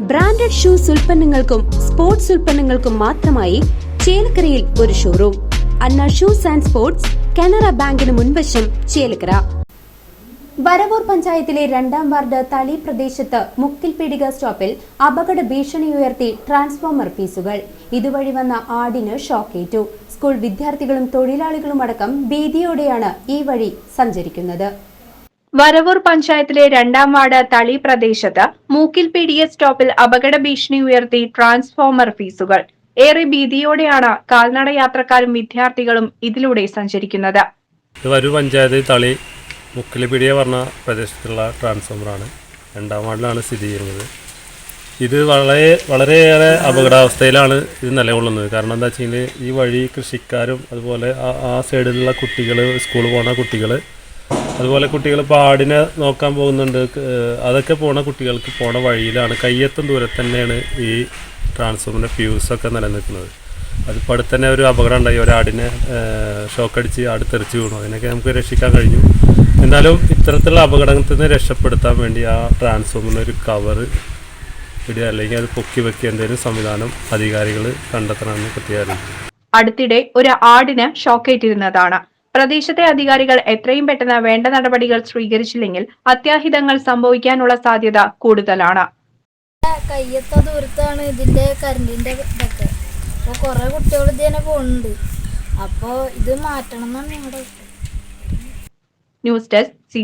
Branded shoes ഉൽപ്പന്നങ്ങൾക്കും sports ഉൽപ്പന്നങ്ങൾക്കും മാത്രമായി ചേലക്കരയിൽ ഒരു showroom Anna shoes and sports Canara ബാങ്കിന് മുൻവശം ചേലക്കര. വരവൂർ പഞ്ചായത്തിലെ രണ്ടാം വാർഡ് തളി പ്രദേശത്ത് മുക്കിൽ പീടിക സ്റ്റോപ്പിൽ അപകട ഭീഷണി ഉയർത്തി ട്രാൻസ്ഫോമർ പീസുകൾ. ഇതുവഴി വന്ന ആടിന് ഷോക്കേറ്റു. സ്കൂൾ വിദ്യാർത്ഥികളും തൊഴിലാളികളും അടക്കം ഭീതിയോടെയാണ് ഈ വഴി സഞ്ചരിക്കുന്നത്. വരവൂർ പഞ്ചായത്തിലെ രണ്ടാം വാർഡ് തളി പ്രദേശത്ത് മൂക്കിൽ പി ഡി എസ് സ്റ്റോപ്പിൽ അപകട ഭീഷണി ഉയർത്തി ട്രാൻസ്ഫോമർ ഫീസുകൾ. ഏറെ ഭീതിയോടെയാണ് കാൽനട യാത്രക്കാരും വിദ്യാർത്ഥികളും ഇതിലൂടെ സഞ്ചരിക്കുന്നത്. വരൂർ പഞ്ചായത്ത് തളി പിടിയ പറഞ്ഞ പ്രദേശത്തുള്ള ട്രാൻസ്ഫോമറാണ്. രണ്ടാം വാർഡിലാണ് സ്ഥിതി ചെയ്യുന്നത്. ഇത് വളരെ വളരെയേറെ അപകടാവസ്ഥയിലാണ് ഇത് നിലകൊള്ളുന്നത്. കാരണം എന്താ വെച്ച് കഴിഞ്ഞാൽ ഈ വഴി കൃഷിക്കാരും അതുപോലെ ആ സൈഡിലുള്ള കുട്ടികൾ സ്കൂളിൽ പോകുന്ന കുട്ടികൾ അതുപോലെ കുട്ടികൾ പാടിനെ നോക്കാൻ പോകുന്നുണ്ട്. അതൊക്കെ പോണ കുട്ടികൾക്ക് പോണ വഴിയിലാണ് കയ്യെത്തും ദൂരത്ത് തന്നെയാണ് ഈ ട്രാൻസ്ഫോമറിന്റെ ഫ്യൂസൊക്കെ നിലനിൽക്കുന്നത്. അതിപ്പോൾ അടുത്ത് തന്നെ ഒരു അപകടം ഉണ്ടായി. ഒരാടിനെ ഷോക്കടിച്ച് ആട് തെറിച്ച് വീണു. അതിനൊക്കെ നമുക്ക് രക്ഷിക്കാൻ കഴിഞ്ഞു. എന്നാലും ഇത്തരത്തിലുള്ള അപകടത്തിൽ നിന്ന് രക്ഷപ്പെടുത്താൻ വേണ്ടി ആ ട്രാൻസ്ഫോമറിന് ഒരു കവർ ഇടുക അല്ലെങ്കിൽ അത് പൊക്കി വെക്കുക എന്തെങ്കിലും സംവിധാനം അധികാരികൾ കണ്ടെത്തണമെന്ന് പ്രത്യേകം അടുത്തിടെ ഒരു ആടിന് ഷോക്കേറ്റിരുന്നതാണ്. പ്രദേശത്തെ അധികാരികൾ എത്രയും പെട്ടെന്ന് വേണ്ട നടപടികൾ സ്വീകരിച്ചില്ലെങ്കിൽ അത്യാഹിതങ്ങൾ സംഭവിക്കാനുള്ള സാധ്യത കൂടുതലാണ്. കയ്യത്തെ ദൂരത്താണ് ഇതിന്റെ കറണ്ടിന്റെ ഇതൊക്കെ. അപ്പോൾ കുറേ കുട്ടികൾ ഇതിനെ പോകുന്നുണ്ട് അപ്പോൾ ഇത് മാറ്റണം എന്നാണ് ഞങ്ങളുടെ ന്യൂസ് ഡെസ്ക് സി